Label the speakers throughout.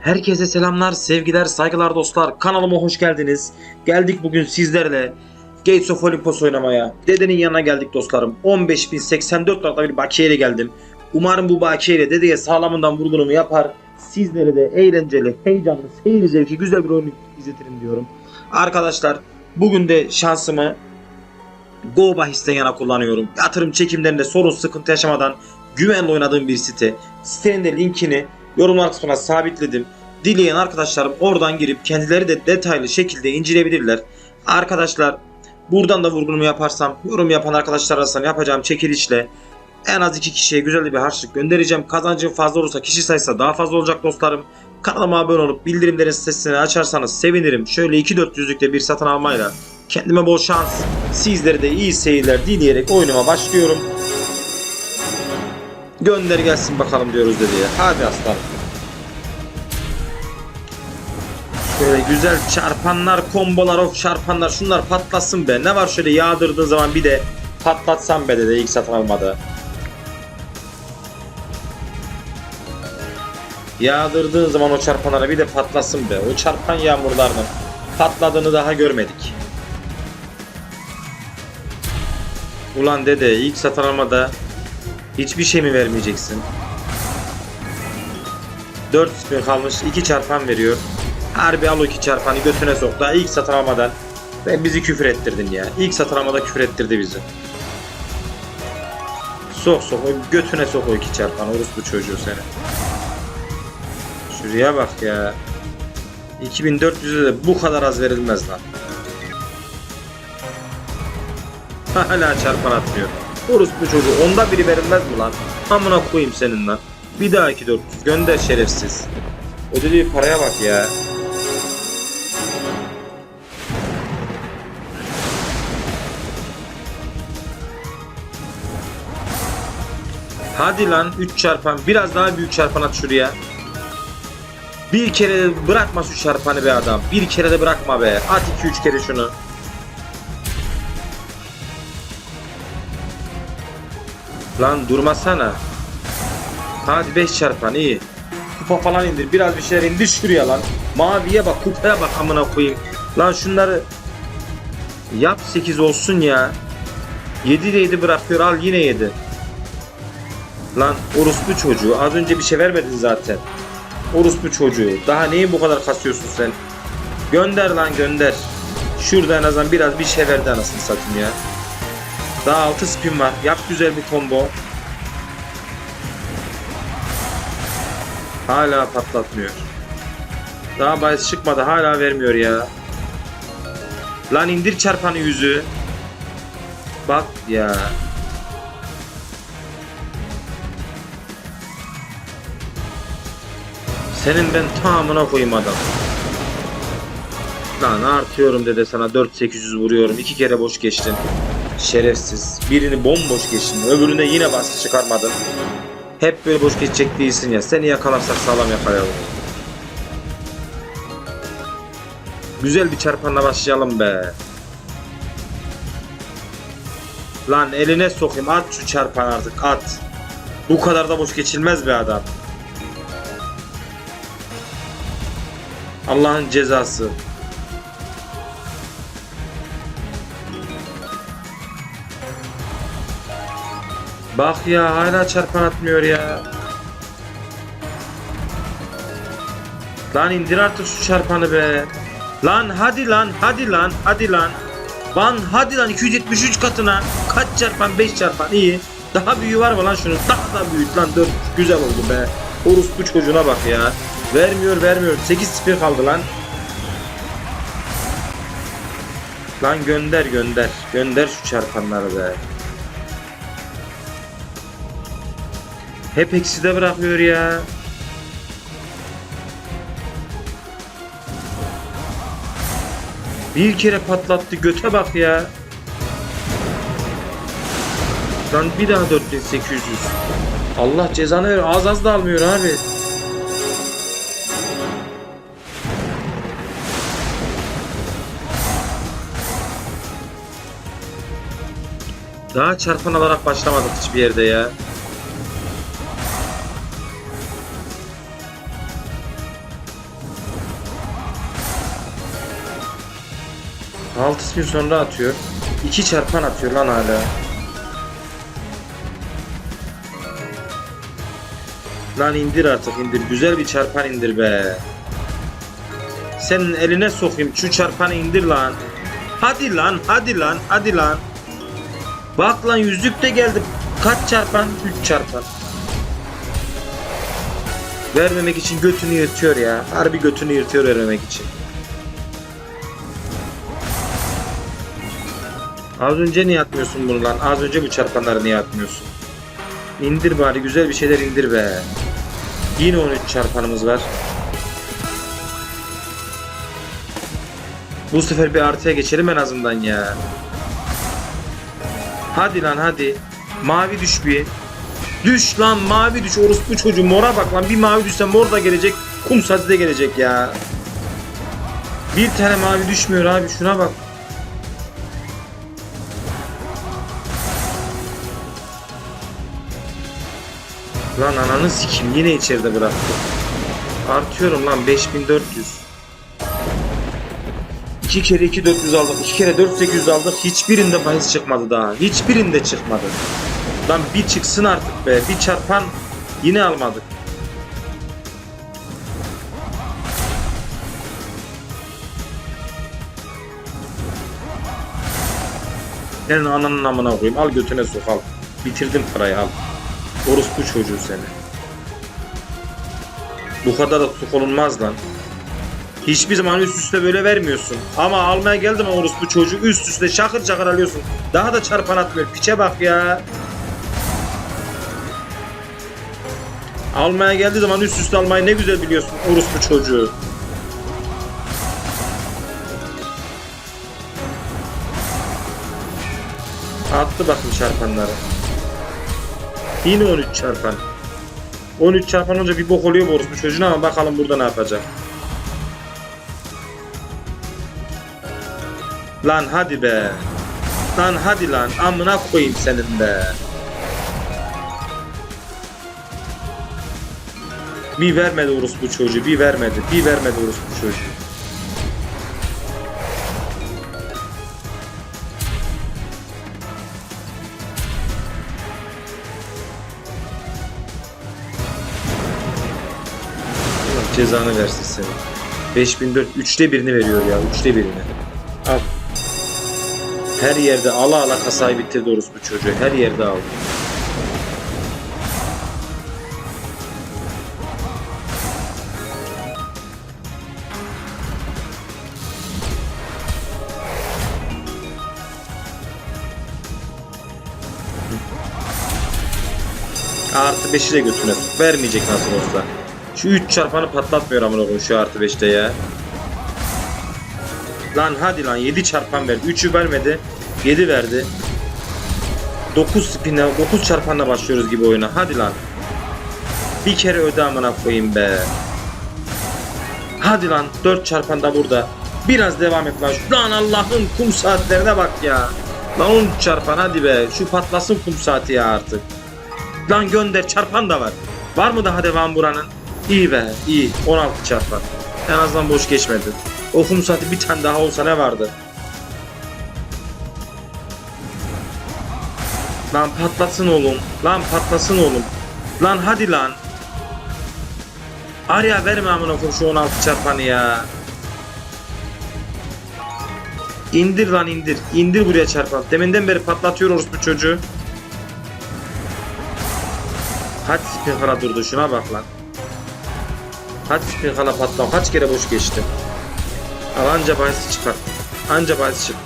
Speaker 1: Herkese selamlar, sevgiler, saygılar dostlar. Kanalıma hoş geldiniz. Geldik bugün sizlerle Gates of Olympus oynamaya. Dedenin yanına geldik dostlarım. 15.084 liralık bir bakiyeyle geldim. Umarım bu bakiyeyle dedeye sağlamından vurgunumu yapar. Sizlere de eğlenceli, heyecanlı, seyir zevki güzel bir oyun izletirim diyorum. Arkadaşlar bugün de şansımı Go bahisten yana kullanıyorum. Yatırım çekimlerinde sorun sıkıntı yaşamadan güvenli oynadığım bir site. Sitenin de linkini yorumlar kısmına sabitledim. Dileyen arkadaşlarım oradan girip kendileri de detaylı şekilde inceleyebilirler. Arkadaşlar buradan da vurgunumu yaparsam yorum yapan arkadaşlar arasında yapacağım çekilişle en az iki kişiye güzel bir harçlık göndereceğim. Kazancım fazla olursa kişi sayısı daha fazla olacak dostlarım. Kanalıma abone olup bildirimlerin sesini açarsanız sevinirim. Şöyle 2-400'lükte bir satın almayla kendime bol şans, sizlere de iyi seyirler dileyerek oyunuma başlıyorum. Gönder gelsin bakalım diyoruz dedi ya. Hadi aslanım. Şöyle güzel çarpanlar, kombolar, of çarpanlar şunlar patlasın be. Ne var şöyle yağdırdığın zaman bir de patlatsam be dedi ilk satın almada. Yağdırdığın zaman o çarpanlara bir de patlasın be. O çarpan yağmurlarının patladığını daha görmedik. Ulan dede ilk satın almada hiçbir şey mi vermeyeceksin? 4 spin kalmış 2 çarpan veriyor. Harbi al o 2 çarpanı götüne sok. Daha ilk satın almadan ve bizi küfür ettirdin ya. İlk satın küfür ettirdi bizi. Sok sok o götüne sok o 2 çarpan orospu çocuğu seni. Şuraya bak ya. 2400'e de bu kadar az verilmez lan. Hala çarpan atmıyor. Orospu çocuğu onda biri verilmez mi lan? Amına koyayım senin lan. Bir daha 2400 gönder şerefsiz. Ödediği paraya bak ya. Hadi lan 3 çarpan biraz daha büyük çarpan at şuraya. Bir kere bırakma şu çarpanı be adam. Bir kere de bırakma be. At 2-3 kere şunu. Lan durmasana. Hadi 5 çarpan iyi. Kupa falan indir. Biraz bir şeyler indir şuraya lan. Maviye bak kupaya bak amına koyayım. Lan şunları yap 8 olsun ya. 7 de 7 bırakıyor al yine 7. Lan orospu çocuğu az önce bir şey vermedin zaten. Orospu çocuğu. Daha neyi bu kadar kasıyorsun sen? Gönder lan gönder. Şurada en azından biraz bir şey verdi anasını satayım ya. Daha 6 spin var. Yap güzel bir combo. Hala patlatmıyor. Daha bahis çıkmadı. Hala vermiyor ya. Lan indir çarpanı yüzü. Bak ya. Senin ben tamamına koyayım adam. Lan artıyorum dede sana 4800 vuruyorum. iki kere boş geçtin. Şerefsiz. Birini bomboş geçtin. Öbürüne yine baskı çıkarmadın. Hep böyle boş geçecek değilsin ya. Seni yakalarsak sağlam yakalayalım. Güzel bir çarpanla başlayalım be. Lan eline sokayım at şu çarpan artık at. Bu kadar da boş geçilmez be adam. Allah'ın cezası. Bak ya hala çarpan atmıyor ya. Lan indir artık şu çarpanı be. Lan hadi lan hadi lan hadi lan. Lan hadi lan 273 katına. Kaç çarpan 5 çarpan iyi. Daha büyüğü var mı lan şunun? Daha da büyük lan 4 güzel oldu be. Orospu çocuğuna bak ya. Vermiyor vermiyor. 8 spir kaldı lan. Lan gönder gönder. Gönder şu çarpanları be. Hep ekside bırakıyor ya. Bir kere patlattı göte bak ya. Lan bir daha 4800. Allah cezanı ver. Az az da almıyor abi. Daha çarpan alarak başlamadık hiçbir yerde ya. 6 spin sonra atıyor. 2 çarpan atıyor lan hala. Lan indir artık indir. Güzel bir çarpan indir be. Senin eline sokayım. Şu çarpanı indir lan. Hadi lan hadi lan hadi lan. Bak lan yüzük de geldi. Kaç çarpan? 3 çarpan. Vermemek için götünü yırtıyor ya. Harbi götünü yırtıyor vermemek için. Az önce niye atmıyorsun bunu lan? Az önce bu çarpanları niye atmıyorsun? İndir bari güzel bir şeyler indir be. Yine 13 çarpanımız var. Bu sefer bir artıya geçelim en azından ya. Hadi lan hadi. Mavi düş bir. Düş lan mavi düş orospu çocuğu mora bak lan bir mavi düşse mor da gelecek kum saati de gelecek ya. Bir tane mavi düşmüyor abi şuna bak. Lan ananı sikim yine içeride bıraktı. Artıyorum lan 5400. 2 kere 2 400 aldık. 2 kere 4 800 aldık. Hiçbirinde bahis çıkmadı daha. Hiçbirinde çıkmadı. Lan bir çıksın artık be. Bir çarpan yine almadık. Senin ananın amına koyayım. Al götüne sok al. Bitirdim parayı al. Orospu çocuğu seni. Bu kadar da sok olunmaz lan. Hiçbir zaman üst üste böyle vermiyorsun. Ama almaya geldim orospu çocuğu üst üste şakır şakır alıyorsun. Daha da çarpan atmıyor. Piçe bak ya. Almaya geldiği zaman üst üste almayı ne güzel biliyorsun orospu çocuğu. Attı bakın çarpanları. Yine 13 çarpan. 13 çarpan olunca bir bok oluyor bu orospu çocuğuna ama bakalım burada ne yapacak. Lan hadi be. Lan hadi lan amına koyayım senin be. Bir vermedi orospu çocuğu, bir vermedi, bir vermedi orospu çocuğu. Cezanı versin seni. 5004 üçte birini veriyor ya, üçte birini. Al. Her yerde ala ala kasayı bitirdi orospu çocuğu. Her yerde aldı. Artı 5'i de götüne. Vermeyecek nasıl olsa. Şu 3 çarpanı patlatmıyor amına koyayım şu artı 5'te ya. Lan hadi lan 7 çarpan verdi. 3'ü vermedi. 7 verdi. 9 spinle 9 çarpanla başlıyoruz gibi oyuna. Hadi lan. Bir kere öde amına koyayım be. Hadi lan 4 çarpan da burada. Biraz devam et lan. Lan Allah'ın kum saatlerine bak ya. Lan 10 çarpan hadi be. Şu patlasın kum saati ya artık. Lan gönder çarpan da var. Var mı daha devam buranın? İyi be iyi. 16 çarpan. En azından boş geçmedi. O kum saati bir tane daha olsa ne vardı? Lan patlasın oğlum. Lan patlasın oğlum. Lan hadi lan. Arya verme amına koyayım şu 16 çarpanı ya. İndir lan indir. İndir buraya çarpan. Deminden beri patlatıyor orospu çocuğu. Hadi spin durdu şuna bak lan. Hadi spin kala patlam. Kaç kere boş geçti. Al anca bahisi çıkar. Anca bahisi çıktı.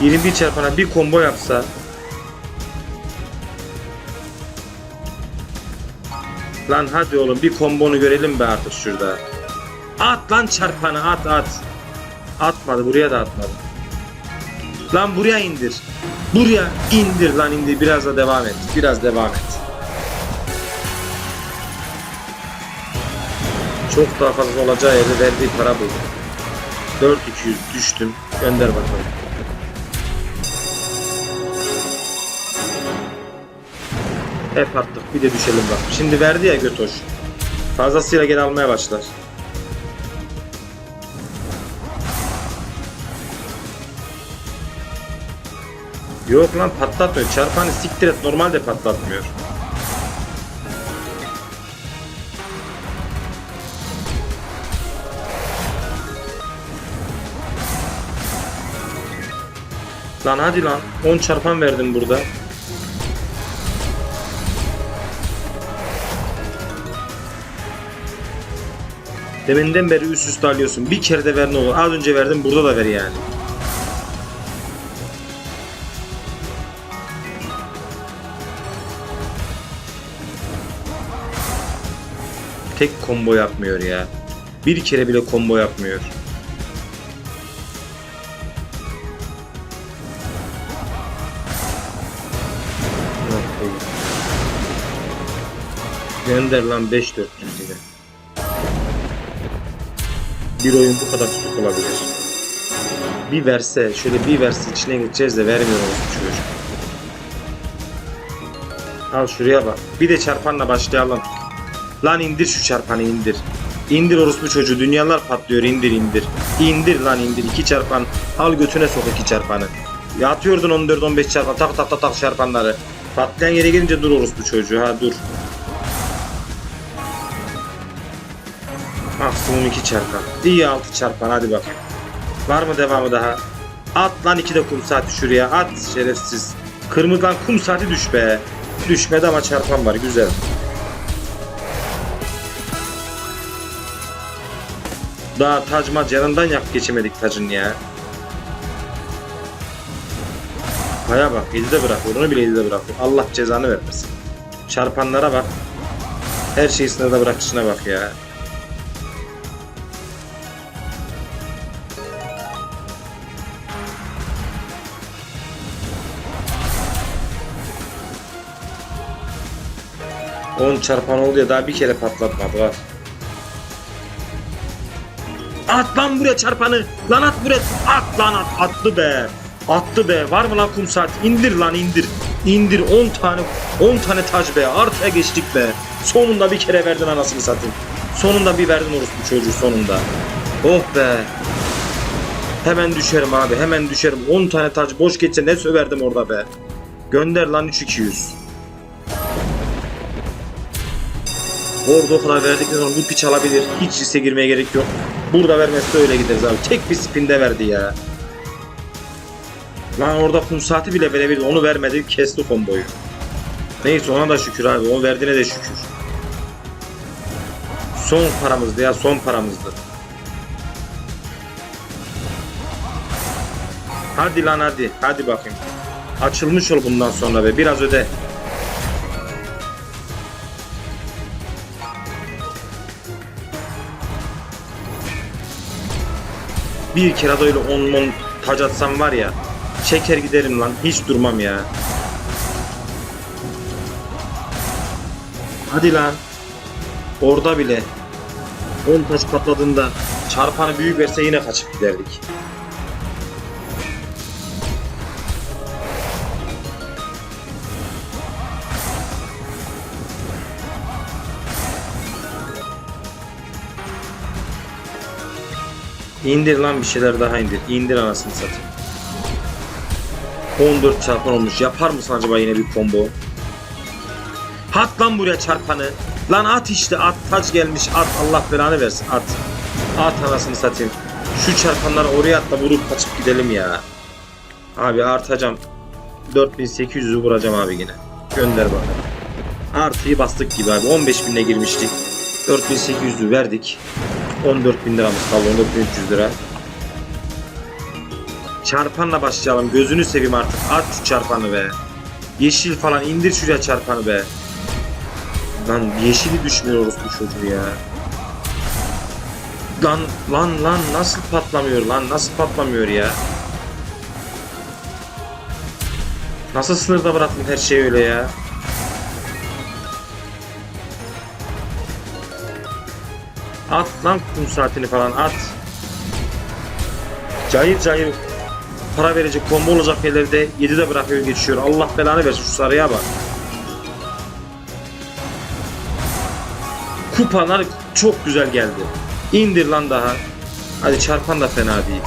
Speaker 1: 21 çarpana bir combo yapsa Lan hadi oğlum bir kombonu görelim be artık şurada. At lan çarpanı at at. Atmadı buraya da atmadı. Lan buraya indir. Buraya indir lan indir biraz da devam et. Biraz devam et. Çok daha fazla olacağı yerde verdiği para buydu. 4200 düştüm. Gönder bakalım. Hep attık. Bir de düşelim bak. Şimdi verdi ya Götoş. Fazlasıyla geri almaya başlar. Yok lan patlatmıyor. Çarpanı siktir et normalde patlatmıyor. Lan hadi lan. 10 çarpan verdim burada. Deminden beri üst üste alıyorsun. Bir kere de ver ne olur. Az önce verdim burada da ver yani. Tek combo yapmıyor ya. Bir kere bile combo yapmıyor. Gönder lan 5400 lira. Bir oyun bu kadar tutuk olabilir. Bir verse, şöyle bir verse içine geçeceğiz de vermiyor bu çocuk. Al şuraya bak. Bir de çarpanla başlayalım. Lan indir şu çarpanı indir. İndir orospu çocuğu. Dünyalar patlıyor. indir indir. İndir lan indir. iki çarpan. Al götüne sok iki çarpanı. Ya atıyordun 14-15 çarpan. Tak tak tak tak çarpanları. Patlayan yere gelince dur orospu çocuğu. Ha dur. Maksimum iki çarpan. İyi altı çarpan hadi bak. Var mı devamı daha? At lan iki de kum saati şuraya. At şerefsiz. Kırmızıdan kum saati düş be. Düşmedi ama çarpan var. Güzel. Daha tacma yanından yak geçemedik tacın ya. Haya bak 7'de bırakıyor. Onu bile 7'de bırakıyor. Allah cezanı vermesin. Çarpanlara bak. Her şeyi sınırda bırakışına bak ya. On çarpan oldu ya daha bir kere patlatmadı var. At lan buraya çarpanı. Lan at buraya. At lan at. Attı be. Attı be. Var mı lan kum saat? İndir lan indir. İndir 10 tane 10 tane tac be. Artıya geçtik be. Sonunda bir kere verdin anasını satayım. Sonunda bir verdin orospu çocuğu sonunda. Oh be. Hemen düşerim abi. Hemen düşerim. 10 tane tac boş geçse ne söverdim orada be. Gönder lan 3200. Orada o kadar verdikten sonra bu piç alabilir. Hiç riske girmeye gerek yok. Burada vermezse öyle gideriz abi. Tek bir spinde verdi ya. Lan orada kum saati bile verebildi. Onu vermedi. Kesti komboyu. Neyse ona da şükür abi. O verdiğine de şükür. Son paramızdı ya. Son paramızdı. Hadi lan hadi. Hadi bakayım. Açılmış ol bundan sonra be. Biraz öde. Bir kere de öyle 10 mon tac atsam var ya. Çeker giderim lan. Hiç durmam ya. Hadi lan. Orada bile 10 taş patladığında çarpanı büyük verse yine kaçıp giderdik. İndir lan bir şeyler daha indir. İndir anasını satayım. 14 çarpan olmuş. Yapar mısın acaba yine bir combo? At lan buraya çarpanı. Lan at işte at. Taç gelmiş at. Allah belanı versin at. At anasını satayım. Şu çarpanları oraya atla vurup kaçıp gidelim ya. Abi artacağım. 4800'ü vuracağım abi yine. Gönder bakalım. Artıyı bastık gibi abi. 15.000'e girmiştik. 4800'ü verdik. 14 bin liramız kaldı. 14 bin 300 lira. Çarpanla başlayalım. Gözünü seveyim artık. At şu çarpanı be. Yeşil falan indir şuraya çarpanı be. Lan yeşili düşmüyoruz bu çocuğu ya. Lan lan lan nasıl patlamıyor lan nasıl patlamıyor ya. Nasıl sınırda bıraktın her şeyi öyle ya. At lan kum saatini falan at. Cayır cayır para verecek bomba olacak yerleri de 7'de bırakıyor geçiyor. Allah belanı versin şu sarıya bak. Kupalar çok güzel geldi. İndir lan daha. Hadi çarpan da fena değil.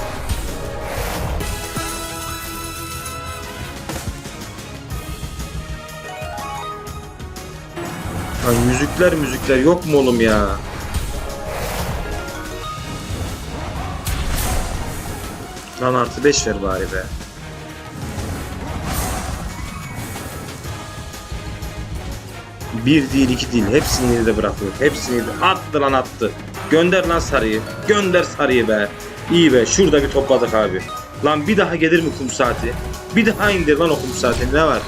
Speaker 1: Ay müzikler müzikler yok mu oğlum ya? Lan artı 5 ver bari be. Bir değil iki değil hepsini de bırakıyor. Hepsini de attı lan attı. Gönder lan sarıyı. Gönder sarıyı be. İyi be şurada bir topladık abi. Lan bir daha gelir mi kum saati? Bir daha indir lan o kum saati ne var?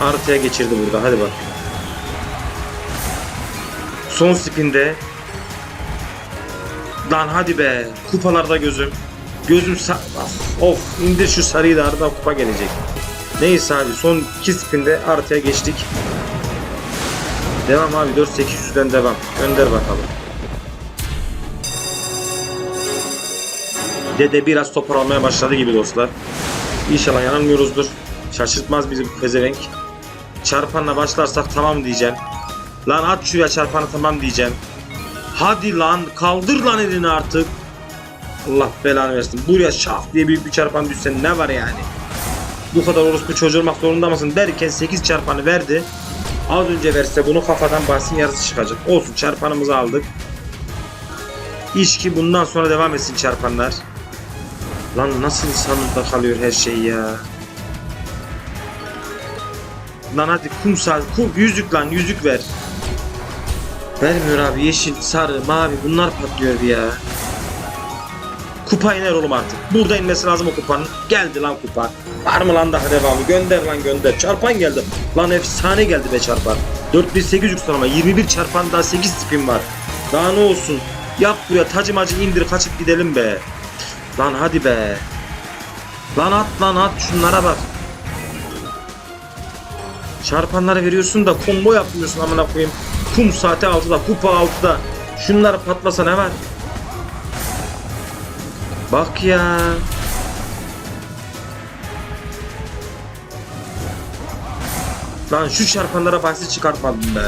Speaker 1: Artıya geçirdi burada hadi bak. Son spinde. Lan hadi be. Kupalarda gözüm. Gözüm sa of, indir şu sarıyı da ardından kupa gelecek. Neyse abi son iki spinde artıya geçtik. Devam abi 4800'den devam. Gönder bakalım. Dede biraz toparlamaya başladı gibi dostlar. İnşallah yanılmıyoruzdur. Şaşırtmaz bizi bu pezevenk. Çarpanla başlarsak tamam diyeceğim. Lan at şuraya çarpanı tamam diyeceğim. Hadi lan kaldır lan elini artık. Allah belanı versin. Buraya şaf diye büyük bir çarpan düşse ne var yani? Bu kadar orospu çocuğu olmak zorunda mısın derken 8 çarpanı verdi. Az önce verse bunu kafadan bahsin yarısı çıkacak. Olsun çarpanımızı aldık. İş ki bundan sonra devam etsin çarpanlar. Lan nasıl sanırda kalıyor her şey ya. Lan hadi kum saat, kum yüzük lan yüzük ver. Vermiyor abi yeşil, sarı, mavi bunlar patlıyor ya. Kupa iner oğlum artık. Burada inmesi lazım o kupanın. Geldi lan kupa. Var mı lan daha devamı? Gönder lan gönder. Çarpan geldi. Lan efsane geldi be çarpan. 4800 yükselme. 21 çarpan daha 8 spin var. Daha ne olsun? Yap buraya tacı macı indir kaçıp gidelim be. Lan hadi be. Lan at lan at şunlara bak. Çarpanları veriyorsun da combo yapmıyorsun amına koyayım. Kum saati 6'da, kupa 6'da. Şunlar patlasa ne var? Bak ya. Lan şu çarpanlara bahsi çıkartmadım be.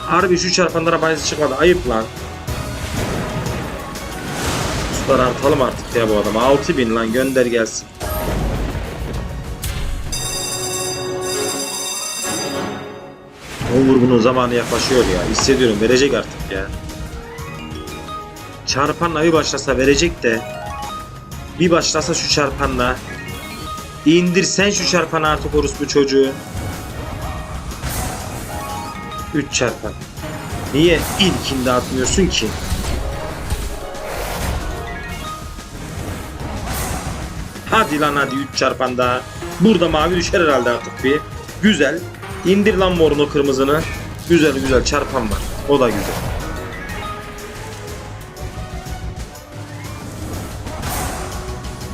Speaker 1: Harbi şu çarpanlara bahsi çıkmadı. Ayıp lan. Ustalar artalım artık ya bu adama. 6000 lan gönder gelsin. O vurgunun zamanı yaklaşıyor ya. Hissediyorum verecek artık ya. Çarpanla bir başlasa verecek de bir başlasa şu çarpanla indirsen şu çarpanı artık orospu çocuğu. 3 çarpan. Niye ilkinde atmıyorsun ki? Hadi lan hadi 3 çarpan daha. Burada mavi düşer herhalde artık bir. Güzel. İndir lan morunu kırmızını. Güzel güzel çarpan var. O da güzel.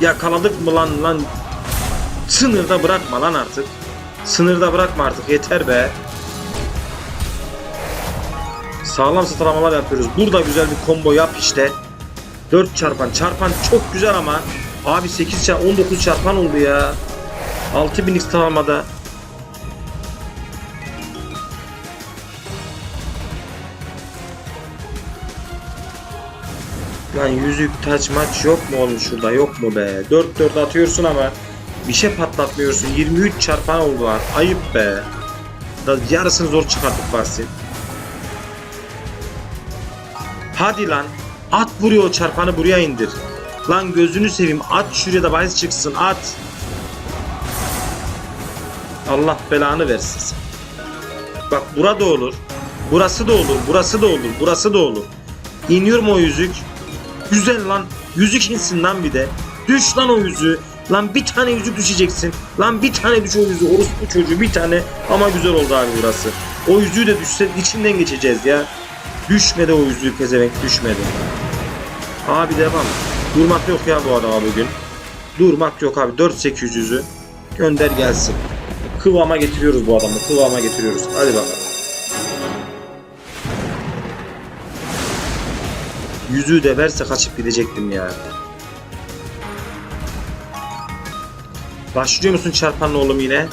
Speaker 1: Yakaladık mı lan lan? Sınırda bırakma lan artık. Sınırda bırakma artık yeter be. Sağlam sıralamalar yapıyoruz. Burada güzel bir combo yap işte. 4 çarpan. Çarpan çok güzel ama abi 8 çarpan 19 çarpan oldu ya. 6000 sıralamada. Lan yüzük taç maç yok mu oğlum şurada yok mu be? 4-4 atıyorsun ama bir şey patlatmıyorsun. 23 çarpan oldu lan. Ayıp be. Da yarısını zor çıkarttık bahsi. Hadi lan. At buraya o çarpanı buraya indir. Lan gözünü seveyim at şuraya da bahis çıksın at. Allah belanı versin sen. Bak burada olur. Burası da olur. Burası da olur. Burası da olur. İniyor mu o yüzük? Güzel lan. Yüzük insin lan bir de. Düş lan o yüzüğü. Lan bir tane yüzük düşeceksin. Lan bir tane düş o yüzüğü. Orospu çocuğu bir tane. Ama güzel oldu abi burası. O yüzüğü de düşse içinden geçeceğiz ya. Düşmedi o yüzüğü pezevenk düşmedi. Abi devam. Durmak yok ya bu adama bugün. Durmak yok abi. 4800'ü gönder gelsin. Kıvama getiriyoruz bu adamı. Kıvama getiriyoruz. Hadi bakalım. Yüzüğü de verse kaçıp gidecektim ya. Başlıyor musun çarpanla oğlum yine?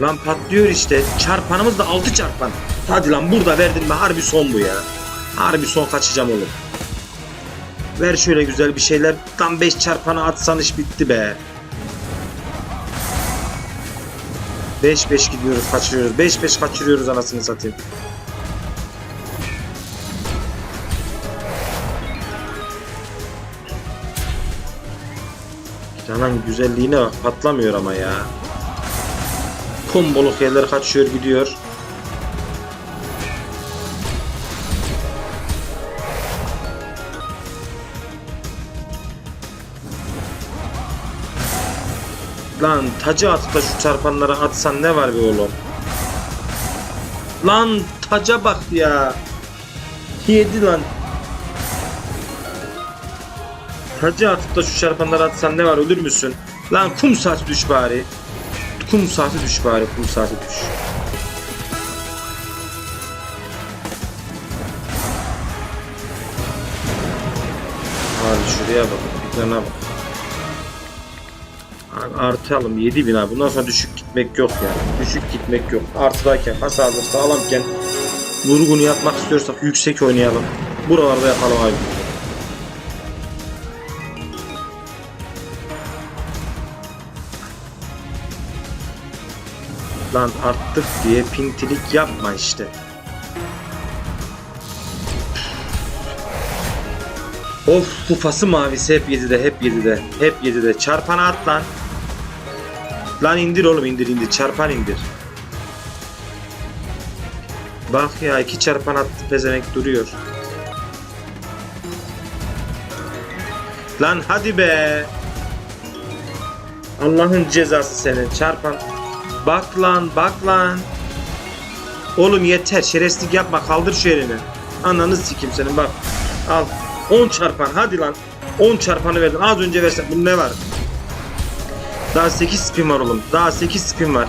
Speaker 1: Lan patlıyor işte. Çarpanımız da 6 çarpan. Hadi lan burada verdin mi harbi son bu ya. Harbi son kaçacağım oğlum. Ver şöyle güzel bir şeyler. Tam 5 çarpanı atsan iş bitti be. 5-5 gidiyoruz kaçırıyoruz. 5-5 kaçırıyoruz anasını satayım. Canan güzelliğine bak patlamıyor ama ya. Komboluk yerler kaçıyor gidiyor. Lan tacı atıp da şu çarpanlara atsan ne var be oğlum? Lan taca bak ya. Yedi lan. Tacı atıp da şu çarpanlara atsan ne var ölür müsün? Lan kum saati düş bari. Kum saati düş bari kum saati düş. Abi şuraya bak. Ekrana bak. Abi artıalım 7000 abi. Bundan sonra düşük gitmek yok yani. Düşük gitmek yok. Artıdayken, hasarlı, sağlamken vurgunu yapmak istiyorsak yüksek oynayalım. Buralarda yapalım abi. Lan arttık diye pintilik yapma işte. Of kufası mavisi hep 7'de hep 7'de hep 7'de çarpana at lan. Lan indir oğlum indir indir çarpan indir. Bak ya iki çarpan attı pezenek duruyor. Lan hadi be. Allah'ın cezası senin çarpan. Bak lan bak lan. Oğlum yeter şerefsizlik yapma kaldır şu elini. Ananı sikim senin bak. Al 10 çarpan hadi lan. 10 çarpanı verdin az önce versen bunun ne var? Daha 8 spin var oğlum. Daha 8 spin var.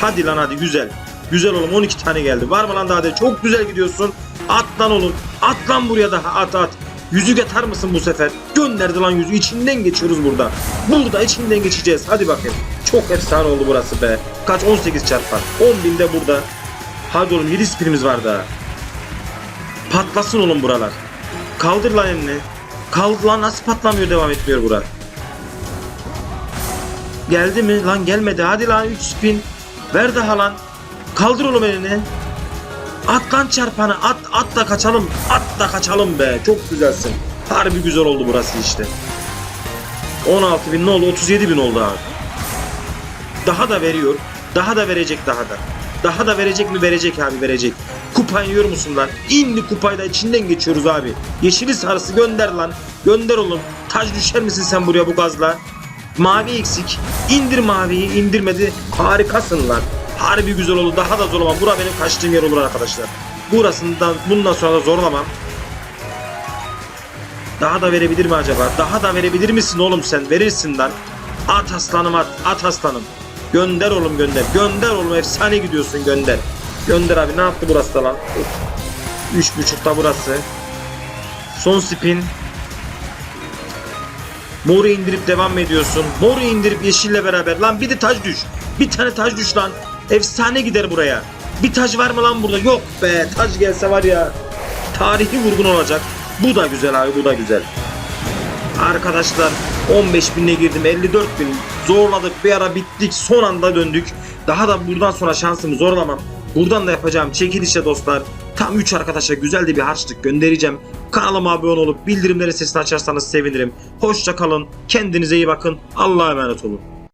Speaker 1: Hadi lan hadi güzel. Güzel oğlum 12 tane geldi. Var mı lan daha de? Çok güzel gidiyorsun. At lan oğlum. At lan buraya daha at at. Yüzük atar mısın bu sefer? Gönderdi lan yüzü. İçinden geçiyoruz burada. Burada içinden geçeceğiz. Hadi bakayım. Çok efsane oldu burası be. Kaç? 18 çarpan. 10 binde burada. Hadi oğlum 7 spinimiz var daha. Patlasın oğlum buralar. Kaldır lan elini. Kaldır lan nasıl patlamıyor devam etmiyor bura. Geldi mi? Lan gelmedi. Hadi lan 3 spin. Ver daha lan. Kaldır oğlum elini. At lan çarpanı. At at da kaçalım. At da kaçalım be. Çok güzelsin. Harbi güzel oldu burası işte. 16 bin ne oldu? 37 bin oldu abi. Daha da veriyor. Daha da verecek daha da. Daha da verecek mi? Verecek abi verecek. Kupayı yiyor musun lan? İndi kupayda içinden geçiyoruz abi. Yeşili sarısı gönder lan. Gönder oğlum. Taş düşer misin sen buraya bu gazla? Mavi eksik. İndir maviyi indirmedi. Harikasın lan. Harbi güzel oldu. Daha da zorlamam. Bura benim kaçtığım yer olur arkadaşlar. Burasından bundan sonra da zorlamam. Daha da verebilir mi acaba? Daha da verebilir misin oğlum sen? Verirsin lan. At aslanım at. At aslanım. Gönder oğlum gönder. Gönder oğlum efsane gidiyorsun gönder. Gönder abi ne yaptı burası da lan? Üç buçukta burası. Son spin. Moru indirip devam ediyorsun? Moru indirip yeşille beraber. Lan bir de taş düş. Bir tane taş düş lan. Efsane gider buraya. Bir taş var mı lan burada? Yok be. Taş gelse var ya. Tarihi vurgun olacak. Bu da güzel abi bu da güzel. Arkadaşlar 15 binle girdim 54 bin zorladık bir ara bittik son anda döndük. Daha da buradan sonra şansımı zorlamam. Buradan da yapacağım çekilişe dostlar. Tam 3 arkadaşa güzel de bir harçlık göndereceğim. Kanalıma abone olup bildirimleri sesini açarsanız sevinirim. Hoşça kalın. Kendinize iyi bakın. Allah'a emanet olun.